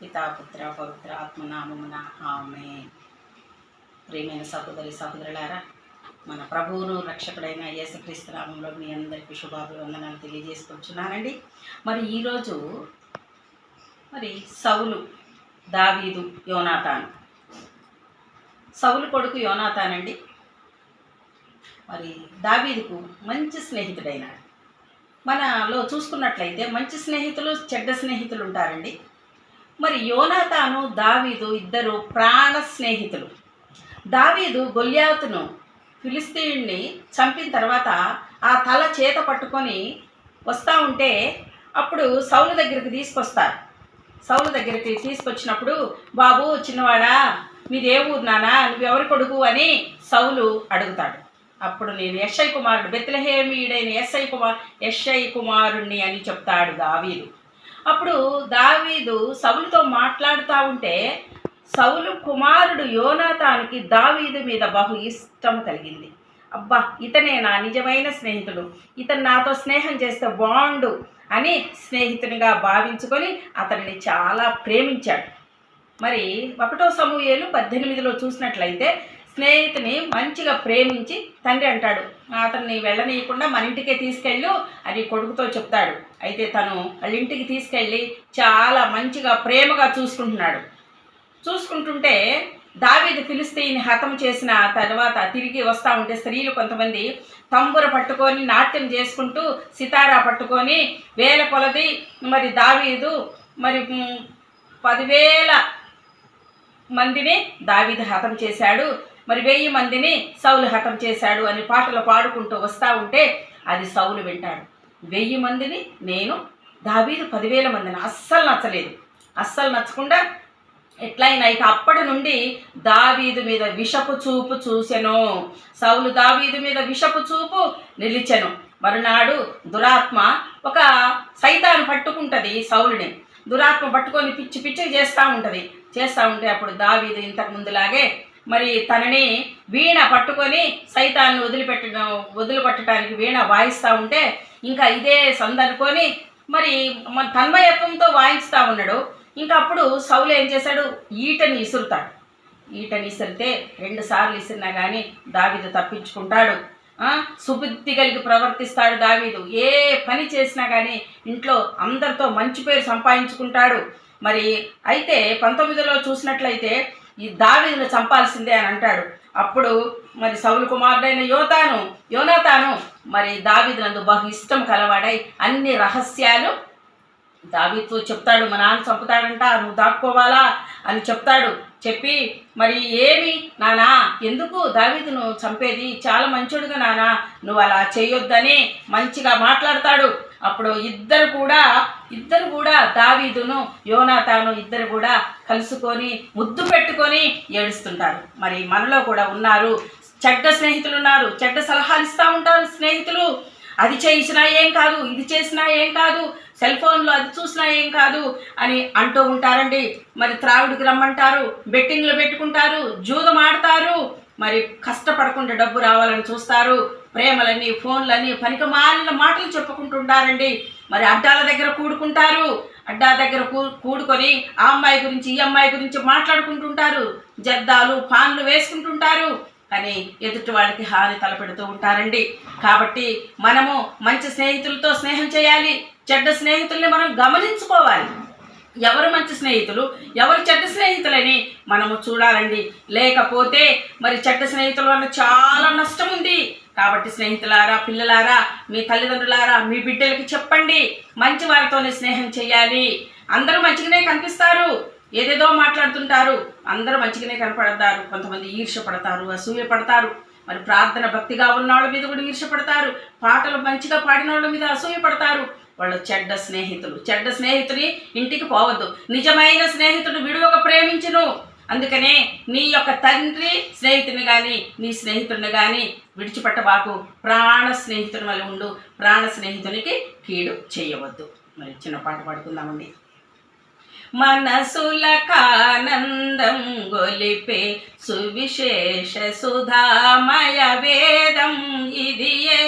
పితాపుత్ర పవిత్ర ఆత్మనామమున ఆమె ప్రేమైన సహోదరి సహోదరులారా మన ప్రభువును రక్షకుడైన యేసుక్రీస్తు నామంలో మీ అందరికీ శుభాభివందనాలు తెలియజేసుకుంటున్నానండి మరి ఈరోజు మరి సౌలు దావీదు యోనాథాన్ సౌలు కొడుకు యోనాతానండి. మరి దావీదుకు మంచి స్నేహితుడైనాడు. మనలో చూసుకున్నట్లయితే మంచి స్నేహితులు చెడ్డ స్నేహితులు ఉంటారండి. మరి యోనాతాను దావీదు ఇద్దరు ప్రాణ స్నేహితులు. దావీదు గొల్యాతును ఫిలిస్తీన్ని చంపిన తర్వాత ఆ తల చేత పట్టుకొని వస్తూ ఉంటే అప్పుడు సౌలు దగ్గరికి తీసుకొస్తారు. సౌలు దగ్గరికి తీసుకొచ్చినప్పుడు బాబు చిన్నవాడా మీదే ఊరు నానా నువ్వెవరి కొడుకు? అని సౌలు అడుగుతాడు. అప్పుడు నేను ఎస్ఐ కుమారుడు బెత్లహేమీయుడైన ఎస్ఐ కుమార్ ఎస్ఐ కుమారుణ్ణి అని చెప్తాడు దావీదు. అప్పుడు దావీదు సౌలుతో మాట్లాడుతూ ఉంటే సౌలు కుమారుడు యోనాతానికి దావీదు మీద బహు ఇష్టం కలిగింది. అబ్బా ఇతనే నా నిజమైన స్నేహితుడు. ఇతను నాతో స్నేహం చేస్తే బాండు అని స్నేహితునిగా భావించుకొని అతనిని చాలా ప్రేమించాడు. మరి ఒకటో సమూహేలు పద్దెనిమిదిలో చూసినట్లయితే స్నేహితుని మంచిగా ప్రేమించి తండ్రి అంటాడు. అతన్ని వెళ్ళనీయకుండా మన ఇంటికే తీసుకెళ్ళు అని కొడుకుతో చెప్తాడు. అయితే తను వాళ్ళ ఇంటికి తీసుకెళ్ళి చాలా మంచిగా ప్రేమగా చూసుకుంటున్నాడు. చూసుకుంటుంటే దావీదు ఫిలిస్తీన్ హతం చేసిన తర్వాత తిరిగి వస్తూ ఉంటే స్త్రీలు కొంతమంది తంబుర పట్టుకొని నాట్యం చేసుకుంటూ సితారా పట్టుకొని వేల కొలది మరి దావీదు మరి పదివేల మందిని దావీదు హతం చేశాడు. మరి వెయ్యి మందిని సౌలు హతం చేశాడు అని పాటలు పాడుకుంటూ వస్తూ ఉంటే అది సౌలు వింటాడు. వెయ్యి మందిని నేను దాబీదు పదివేల మందిని అస్సలు నచ్చలేదు. అస్సలు నచ్చకుండా ఎట్లయినా ఇక అప్పటి నుండి దావీదు మీద విషపు చూపు చూసెను సౌలు దావీదు మీద విషపు చూపు నిలిచెను. మరునాడు దురాత్మ ఒక సైతాన్ని పట్టుకుంటుంది సౌలుని. దురాత్మ పట్టుకొని పిచ్చి పిచ్చి చేస్తూ ఉంటుంది. చేస్తూ ఉంటే అప్పుడు దావీదు ఇంతకు ముందులాగే మరి తనని వీణ పట్టుకొని సైతాన్ని వదిలిపెట్టడం వదిలిపెట్టడానికి వీణ వాయిస్తూ ఉంటే ఇంకా ఇదే సందనుకొని మరి మన తన్మయత్వంతో వాయిస్తూ ఉన్నాడు. ఇంకా అప్పుడు సౌలు ఏం చేశాడు? ఈటని ఇసురుతాడు. ఈటని ఇసిరితే రెండు సార్లు ఇసిరినా కానీ దావీదు తప్పించుకుంటాడు. సుబుద్ధి కలిగి ప్రవర్తిస్తాడు దావీదు. ఏ పని చేసినా కానీ ఇంట్లో అందరితో మంచి పేరు సంపాదించుకుంటాడు. మరి అయితే పంతొమ్మిదిలో చూసినట్లయితే ఈ దావీదును చంపాల్సిందే అని అంటాడు. అప్పుడు మరి సౌలు కుమారుడైన యోతాను యోనాతాను మరి దావీదునందు బహు ఇష్టం కలవాడై అన్ని రహస్యాలు దావీతో చెప్తాడు మా నాన్న చంపుతాడంట నువ్వు దాక్కోవాలా? అని చెప్తాడు. చెప్పి మరి ఏమి నానా? ఎందుకు దావీదును చంపేది? చాలా మంచోడుగా నానా. నువ్వు అలా చేయొద్దని మంచిగా మాట్లాడతాడు. అప్పుడు ఇద్దరు కూడా ఇద్దరు కూడా దావీదును యోనాతాను ఇద్దరు కూడా కలుసుకొని ముద్దు పెట్టుకొని ఏడుస్తుంటారు. మరి మనలో కూడా ఉన్నారు. చెడ్డ స్నేహితులు ఉన్నారు చెడ్డ సలహాలు ఇస్తూ ఉంటారు స్నేహితులు. అది చేసినా ఏం కాదు ఇది చేసినా ఏం కాదు. సెల్ ఫోన్లో అది చూసినా ఏం కాదు అని అంటూ ఉంటారండి. మరి త్రాగుడికి రమ్మంటారు బెట్టింగ్లు పెట్టుకుంటారు జూదం ఆడతారు. మరి కష్టపడకుండా డబ్బు రావాలని చూస్తారు. ప్రేమలని ఫోన్లని పనికి మాలిన మాటలు చెప్పుకుంటుంటారండి. మరి అడ్డాల దగ్గర కూడుకుంటారు. అడ్డా దగ్గర కూ కూడుకొని ఆ అమ్మాయి గురించి ఈ అమ్మాయి గురించి మాట్లాడుకుంటుంటారు. జద్దాలు పాన్లు వేసుకుంటుంటారు. కానీ ఎదుటి వాళ్ళకి హాని తలపెడుతూ ఉంటారండి. కాబట్టి మనము మంచి స్నేహితులతో స్నేహం చేయాలి చెడ్డ స్నేహితుల్ని మనం గమనించుకోవాలి. ఎవరు మంచి స్నేహితులు ఎవరు చెడ్డ స్నేహితులని మనము చూడాలండి. లేకపోతే మరి చెడ్డ స్నేహితుల వల్ల చాలా నష్టం ఉంది. కాబట్టి స్నేహితులారా పిల్లలారా మీ తల్లిదండ్రులారా మీ బిడ్డలకి చెప్పండి. మంచి వారితోనే స్నేహం చేయాలి. అందరూ మంచిగానే కనిపిస్తారు. ఏదేదో మాట్లాడుతుంటారు. అందరూ మంచిగానే కనపడతారు. కొంతమంది ఈర్ష పడతారు అసూయ పడతారు మరి ప్రార్థన భక్తిగా ఉన్న వాళ్ళ మీద కూడా ఈర్ష పడతారు పాటలు మంచిగా పాడిన వాళ్ళ మీద అసూయ పడతారు వాళ్ళు చెడ్డ స్నేహితులు. చెడ్డ స్నేహితుని ఇంటికి పోవద్దు. నిజమైన స్నేహితుడు విడువక ప్రేమించును. అందుకనే నీ యొక్క తండ్రి స్నేహితుని కానీ నీ స్నేహితుడిని కానీ విడిచిపెట్టబాకు. ప్రాణ స్నేహితుని వల్ల ఉండు. ప్రాణ స్నేహితునికి కీడు చేయవద్దు. మరి చిన్న పాట పాడుకుందామండి. మనసులకానందం గొలిపే సువిశేష సుధామయ వేదం ఇదియే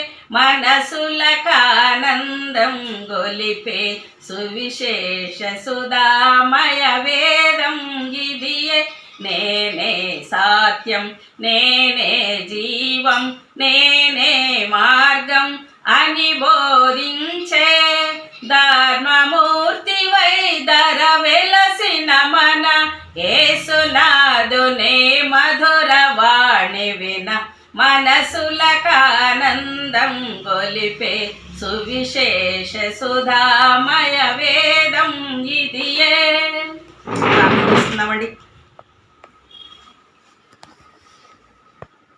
మనసులకానందం గొలిపే సువిశేష సుధామయ వేదం ఇదియే నేనే సాత్యం నేనే జీవం నేనే మార్గం అని బోధి ఏసులాదునే ఏసునాదునే మధుర వాణి విన మనసులకానందం గొలిపే సువిశేష సుధామయ వేదం ఇదియే. ప్రార్థిస్తున్నామండి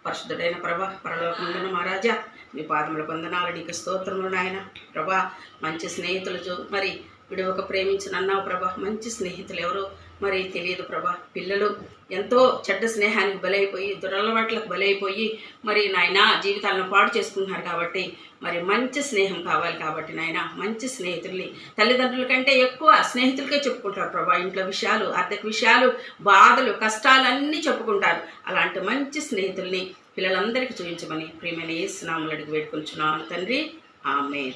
పరిశుద్ధుడైన ప్రభా పరలోకముందున మహారాజా మీ పాదముల వందనాలు నీకు స్తోత్రములు నాయన. ప్రభా మంచి స్నేహితులు చూ- మరి విడువక ప్రేమించిన అన్నావు ప్రభా మంచి స్నేహితులు ఎవరు? మరి తెలియదు ప్రభా. పిల్లలు ఎంతో చెడ్డ స్నేహానికి బలైపోయి దురలవాట్లకు బలైపోయి మరి నాయన జీవితాలను పాడు చేసుకుంటున్నారు కాబట్టి మరి మంచి స్నేహం కావాలి కాబట్టి నాయన మంచి స్నేహితుల్ని తల్లిదండ్రుల కంటే ఎక్కువ స్నేహితులకే చెప్పుకుంటారు ప్రభా. ఇంట్లో విషయాలు ఆర్థిక విషయాలు బాధలు కష్టాలన్నీ చెప్పుకుంటారు. అలాంటి మంచి స్నేహితుల్ని పిల్లలందరికీ చూపించమని ప్రియమైన ఏ స్నాములు అడిగి వేడుకొంచున్నాను. తండ్రి ఆమె